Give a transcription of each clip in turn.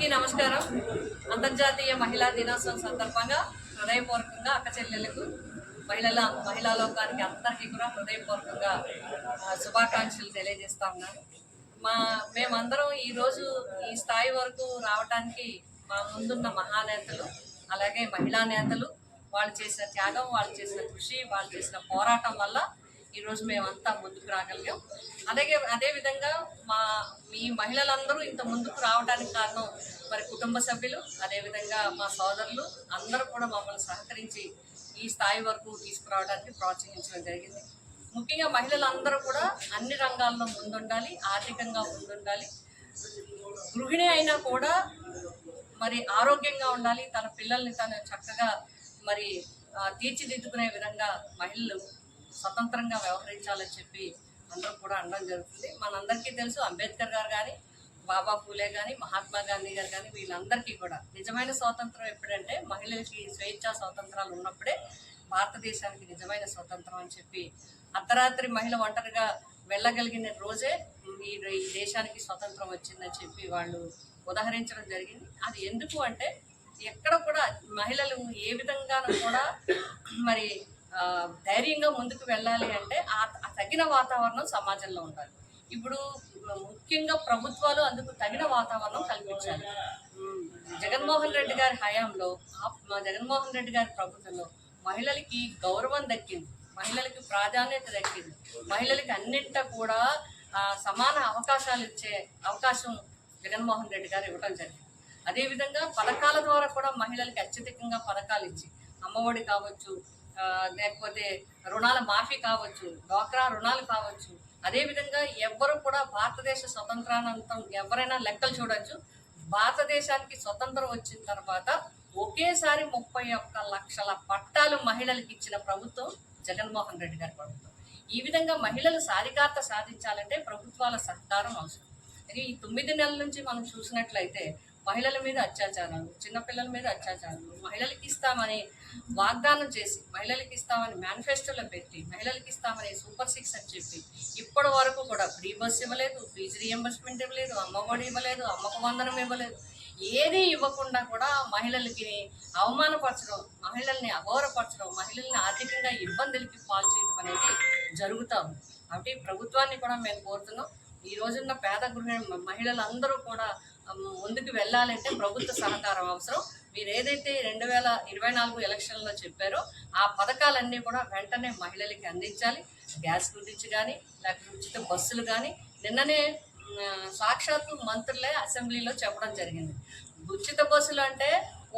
అందరికీ నమస్కారం. అంతర్జాతీయ మహిళా దినోత్సవం సందర్భంగా హృదయపూర్వకంగా అక్క చెల్లెలకు మహిళల మహిళా లోకానికి అందరికీ కూడా హృదయపూర్వకంగా శుభాకాంక్షలు తెలియజేస్తా ఉన్నాను. మా మేమందరం ఈరోజు ఈ స్థాయి వరకు రావడానికి మా ముందున్న మహానేతలు అలాగే మహిళా నేతలు వాళ్ళు చేసిన త్యాగం వాళ్ళు చేసిన కృషి వాళ్ళు చేసిన పోరాటం వల్ల ఈరోజు మేమంతా ముందుకు రాగలిగాం. అలాగే అదేవిధంగా మా మీ మహిళలందరూ ఇంత ముందుకు రావడానికి కారణం మరి కుటుంబ సభ్యులు అదేవిధంగా మా సోదరులు అందరూ కూడా మమ్మల్ని సహకరించి ఈ స్థాయి వరకు తీసుకురావడానికి ప్రోత్సహించడం జరిగింది. ముఖ్యంగా మహిళలందరూ కూడా అన్ని రంగాల్లో ముందుండాలి ఆర్థికంగా ముందుండాలి. గృహిణి అయినా కూడా మరి ఆరోగ్యంగా ఉండాలి. తన పిల్లల్ని తను చక్కగా మరి తీర్చిదిద్దుకునే విధంగా మహిళలు స్వతంత్రంగా వ్యవహరించాలని చెప్పి అందరూ కూడా అనడం జరుగుతుంది. మనందరికీ తెలుసు అంబేద్కర్ గారు కానీ బాబా పూలే కానీ మహాత్మా గాంధీ గారు కానీ వీళ్ళందరికీ కూడా నిజమైన స్వాతంత్రం ఎప్పుడంటే మహిళలకి స్వేచ్ఛా స్వాతంత్రాలు ఉన్నప్పుడే భారతదేశానికి నిజమైన స్వాతంత్రం అని చెప్పి అర్ధరాత్రి మహిళ ఒంటరిగా వెళ్ళగలిగిన రోజే ఈ ఈ దేశానికి స్వతంత్రం వచ్చిందని చెప్పి వాళ్ళు ఉదహరించడం జరిగింది. అది ఎందుకు అంటే ఎక్కడ కూడా మహిళలు ఏ విధంగానూ కూడా మరి ధైర్యంగా ముందుకు వెళ్ళాలి అంటే ఆ తగిన వాతావరణం సమాజంలో ఉండాలి. ఇప్పుడు ముఖ్యంగా ప్రభుత్వాలు అందుకు తగిన వాతావరణం కల్పించాలి. జగన్మోహన్ రెడ్డి గారి హయాంలో ఆ- జగన్మోహన్ రెడ్డి గారి ప్రభుత్వంలో మహిళలకి గౌరవం దక్కింది మహిళలకి ప్రాధాన్యత దక్కింది మహిళలకి అన్నింటా కూడా సమాన అవకాశాలు ఇచ్చే అవకాశం జగన్మోహన్ రెడ్డి గారు ఇవ్వడం జరిగింది. అదేవిధంగా పథకాల ద్వారా కూడా మహిళలకి అత్యధికంగా పథకాలు ఇచ్చి అమ్మఒడి కావచ్చు లేకపోతే రుణాల మాఫీ కావచ్చు డ్వాక్రా రుణాలు కావచ్చు. అదేవిధంగా ఎవ్వరు కూడా భారతదేశ స్వతంత్రానంతం ఎవరైనా లెక్కలు చూడొచ్చు. భారతదేశానికి స్వతంత్రం వచ్చిన తర్వాత ఒకేసారి ముప్పై ఒక్క లక్షల పట్టాలు మహిళలకు ఇచ్చిన ప్రభుత్వం జగన్మోహన్ రెడ్డి గారి ప్రభుత్వం. ఈ విధంగా మహిళలు సాధికారత సాధించాలంటే ప్రభుత్వాల సహకారం అవసరం. ఈ తొమ్మిది నెలల నుంచి మనం చూసినట్లయితే మహిళల మీద అత్యాచారాలు చిన్నపిల్లల మీద అత్యాచారాలు మహిళలకి ఇస్తామని వాగ్దానం చేసి మహిళలకి ఇస్తామని మేనిఫెస్టోలో పెట్టి మహిళలకి ఇస్తామని సూపర్ సిక్స్ అని చెప్పి ఇప్పటి వరకు కూడా ఫ్రీ బస్ ఇవ్వలేదు ఫీజు రియంబర్స్మెంట్ ఇవ్వలేదు అమ్మఒడి ఇవ్వలేదు అమ్మక వందనం ఇవ్వలేదు. ఏదీ ఇవ్వకుండా కూడా మహిళలకి అవమానపరచడం మహిళల్ని అగౌరవపరచడం మహిళల్ని ఆర్థికంగా ఇబ్బందులకి పాల్చేయడం అనేది జరుగుతాం కాబట్టి ప్రభుత్వాన్ని కూడా మేము కోరుతున్నాం. ఈ రోజున్న పేద గృహ మహిళలందరూ కూడా ముందుకు వెళ్ళాలంటే ప్రభుత్వ సహకారం అవసరం. మీరు ఏదైతే రెండు వేల ఇరవై నాలుగు ఎలక్షన్లో చెప్పారో ఆ పథకాలన్నీ కూడా వెంటనే మహిళలకి అందించాలి. గ్యాస్ గురించి కానీ లేకపోతే ఉచిత బస్సులు కానీ నిన్ననే సాక్షాత్తు మంత్రులే అసెంబ్లీలో చెప్పడం జరిగింది. ఉచిత బస్సులు అంటే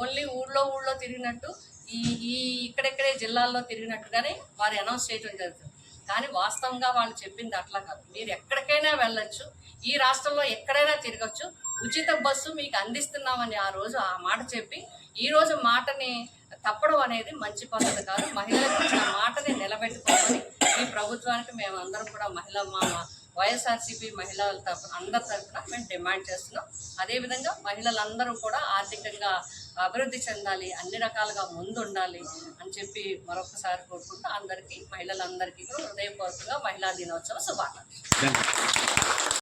ఓన్లీ ఊళ్ళో ఊళ్ళో తిరిగినట్టు ఈ ఈ ఇక్కడెక్కడే జిల్లాల్లో తిరిగినట్టుగానే వారు అనౌన్స్ చేయడం జరుగుతుంది. కానీ వాస్తవంగా వాళ్ళు చెప్పింది అట్లా కాదు. మీరు ఎక్కడికైనా వెళ్ళొచ్చు ఈ రాష్ట్రంలో ఎక్కడైనా తిరగచ్చు ఉచిత బస్సు మీకు అందిస్తున్నామని ఆ రోజు ఆ మాట చెప్పి ఈ రోజు మాటని తప్పడం అనేది మంచి పద్ధతి కాదు. మహిళలకు ఇచ్చిన మాటని నిలబెట్టుకోమని ఈ ప్రభుత్వానికి మేము అందరం కూడా మహిళా మా వైఎస్ఆర్సీపీ మహిళల తరఫున అందరి తరఫున మేము డిమాండ్ చేస్తున్నాం. అదేవిధంగా మహిళలందరూ కూడా ఆర్థికంగా అభివృద్ధి చెందాలి అన్ని రకాలుగా ముందుండాలి అని చెప్పి మరొకసారి కోరుకుంటూ అందరికీ మహిళలందరికీ కూడా హృదయపూర్వకంగా మహిళా దినోత్సవ శుభాకాంక్షలు.